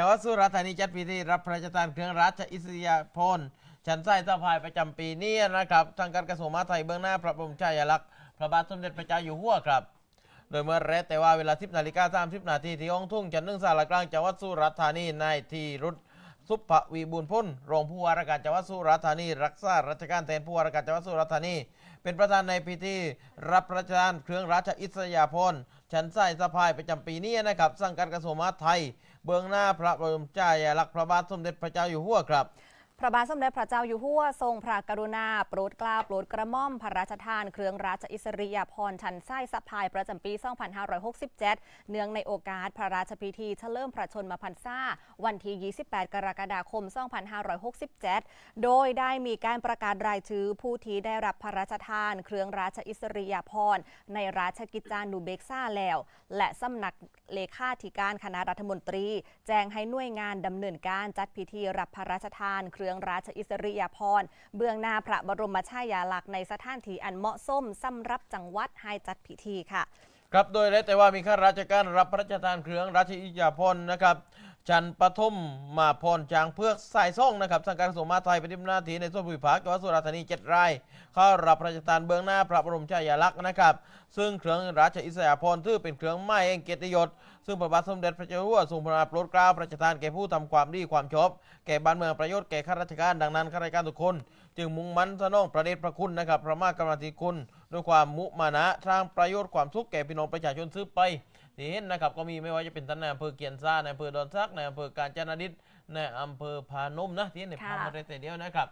จังหวัดสุราษฎร์ธานีจัดพิธีรับพระราชทานเครื่องราชอิสริยาภรณ์ชั้นไส้สะพายประจำปีนี้นะครับ ทางการกระทรวงมหาดไทยเบื้องหน้าพระบรมชายาลักษณ์พระบาทสมเด็จพระเจ้าอยู่หัวครับ โดยเมื่อแรกแต่ว่าเวลา 10นาฬิกา30นาทีที่ห้องทุ่งจันทร์นึ่งสารกลางจังหวัดสุราษฎร์ธานีนายทีรุธ สุภวีบุญพ้นรองผู้ว่าราชการจังหวัดสุราษฎร์ธานี รักษาราชการแทนผู้ว่าราชการจังหวัดสุราษฎร์ธานี เป็นประธานในพิธี รับพระราชทานเครื่องราชอิสริยาภรณ์ชันไส้สะพายประจำปีนี้นะครับสังกัดกระทรวงมหาดไทย เบื้องหน้าพระบรมชายาลักษณ์พระบาทสมเด็จพระเจ้าอยู่หัวครับ พระบาทสมเด็จพระเจ้าอยู่หัวทรงพระกรุณา โปรดเกล้าโปรดกระหม่อมพระราชทาน เครื่องราชอิสริยาภรณ์ชันไส้สะพายประจำปี 2567 เนื่องในโอกาสพระราชพิธีเฉลิมพระชนมพรรษาวันที่ 28 กรกฎาคม 2567 โดยได้มีการประกาศรายชื่อผู้ที่ได้รับพระราชทาน เครื่องราชอิสริยาภรณ์ในราชกิจจานุเบกษาแล้ว และสำนักเลขาธิการคณะรัฐมนตรี แจ้งให้หน่วยงานดำเนินการจัดพิธีรับพระราชทานเครื่ององราชอิสริยาภรณ์เบื้องหน้าพระบรมชายาลักษณ์ในสถานที่อันเหมาะสมสำหรับจังหวัดให้จัดพิธีค่ะ ครับ โดยและแต่ว่ามีข้าราชการรับพระราชทานเครื่องราชอิสริยาภรณ์นะครับ จันปฐมมาพรจางเพือกสายส่งนะครับสังกัดกระทรวงมหาดไทยปฏิบัติหน้าที่ในส่วนภูมิภาคจังหวัดสุราษฎร์ธานีเจ็ดรายเข้ารับพระราชทานเบื้องหน้าพระบรมฉายาลักษณ์นะครับ ซึ่งเครื่องราชอิสริยาภรณ์ถือเป็นเครื่องไม้แห่งเกียรติยศซึ่งพระบาทสมเด็จพระเจ้าอยู่หัวทรงพระราโปรดเกล้าพระราชทานแก่ผู้ทำความดีความชอบแก่บ้านเมืองประโยชน์แก่ข้าราชการดังนั้นข้าราชการทุกคน จึงมุ่งมั่นสนองประเดชพระคุณนะครับพระมากรุณาธิคุณ ด้วยความมุมานะทางประโยชน์ความสุขแก่พี่น้องประชาชนซื้อไป ที่เห็นนะครับก็มีไม่ว่าจะเป็นท่านในอำเภอเกียนซ่าในอำเภอดอนซักในอำเภอการจนดิษในอำเภอพานมนะที่เห็นในภาพค่มาแต่เดียวนะครับ